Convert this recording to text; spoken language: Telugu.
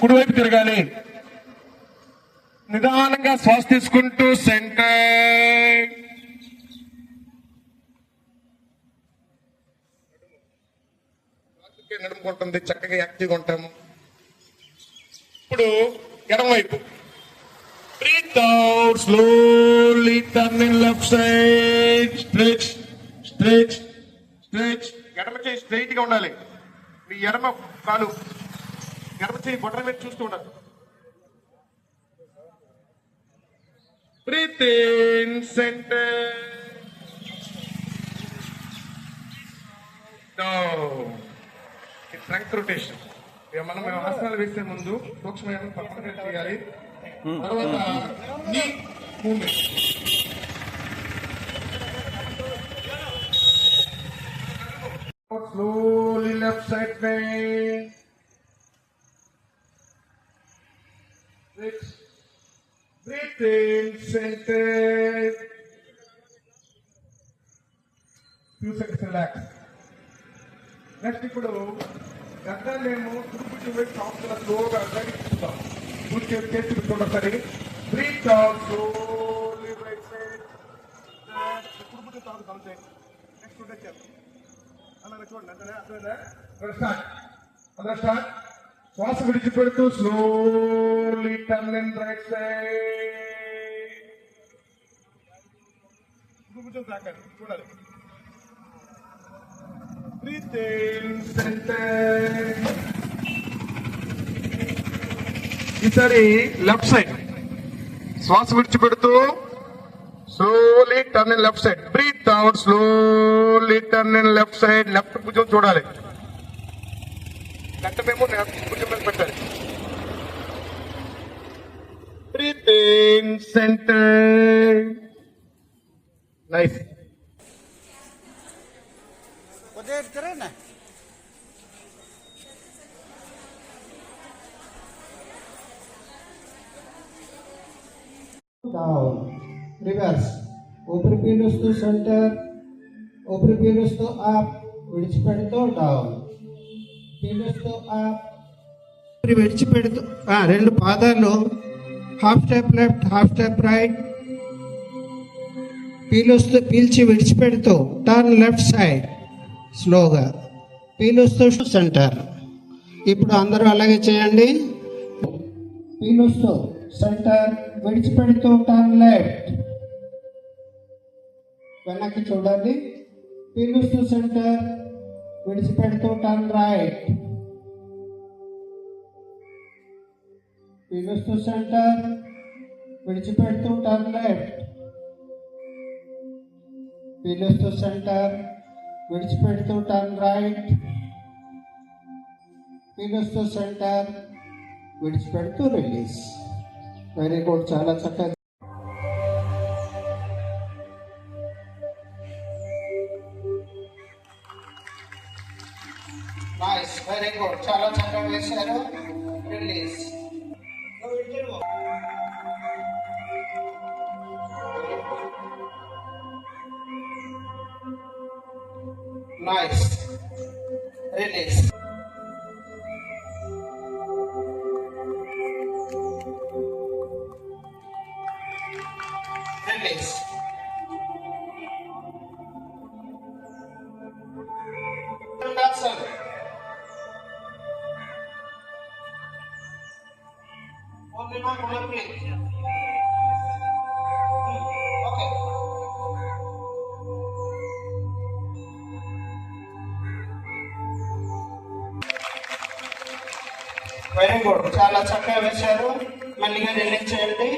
కుడివైపు తిరగాలి. నిదానంగా శ్వాస తీసుకుంటూ సెంటర్. నడుముకుంటుంది చక్కగా యాక్టివ్గా ఉంటాము. ఇప్పుడు ఎడమవైపు breathe out slowly turn left side stretch stretch stretch ఎడమ చేయి స్ట్రైట్గా ఉండాలి. మీ ఎడమ కాలు ఎడమ చేయి బొట్టల మీద చూస్తూ breathe in centre. Trunk rotation. ఇక మనం ఆసనాలు వేసే ముందు సూక్ష్మమైన పక్కన చేయాలి. తర్వాత నీ movement. Slowly left side bend. Breathe. Breathe center. Few seconds relax. Next ఇప్పుడు గద్దాలు తిరుపతి చుట్టుపుట్టు వైపు సాఫ్ట్గా స్లోగా చూద్దాం పూర్తి చేసి చూడసరి breathe out slowly right side చుట్టుపుట్టు తాగుతాం అంతే నెక్స్ట్ ఉంటే చేస్తాం అలాగే చూడండి అంతనే అర్థమైందా ఇక్కడ స్టార్ట్ అదే స్టార్ట్ శ్వాస విడిచిపెడుతూ slowly turn and right side కొంచెం తాకండి చూడాలి. బ్రీత్ ఇన్ సెంటర్ ఈసారి లెఫ్ట్ సైడ్ శ్వాస విడిచిపెడుతూ slowly turn in left side breathe out slowly turn in left side left భుజం చూడాలి. గంటమేమో పెట్టారు బ్రీతింగ్ సెంటర్ నైస్ ఉదయం ఎత్తురా down. Reverse. Open pinus to center. Open pinus to up. Which to down. విడిచిపెడుతూ రెండు పాదాలు half step left half step right పీలుస్తూ పీల్చి విడిచిపెడుతూ టర్న్ లెఫ్ట్ సైడ్ స్లోగా పీలుస్తూ సెంటర్. ఇప్పుడు అందరూ అలాగే చేయండి. పీలుస్తూ సెంటర్ విడిచిపెడుతూ టర్న్ లెఫ్ట్. వెనక్కి చూడండి. పీలుస్తూ సెంటర్ విడిచిపెడుతూ టర్న్ రైట్ పీలుస్తూ సెంటర్ విడిచిపెడుతూ టర్న్ లెఫ్ట్ పీలుస్తూ సెంటర్ విడిచిపెడుతూ టర్న్ రైట్ పీలుస్తూ సెంటర్ విడిచిపెడుతూ రిలీజ్ వెరీ గుడ్ చాలా చక్కగా నైస్ వెరీ గుడ్ చాలా చక్కగా వేశారు release nice release release Nelson. One more. Okay. Very good చాలా చక్కగా వేశారు మళ్ళీగా రిలీజ్ చేయండి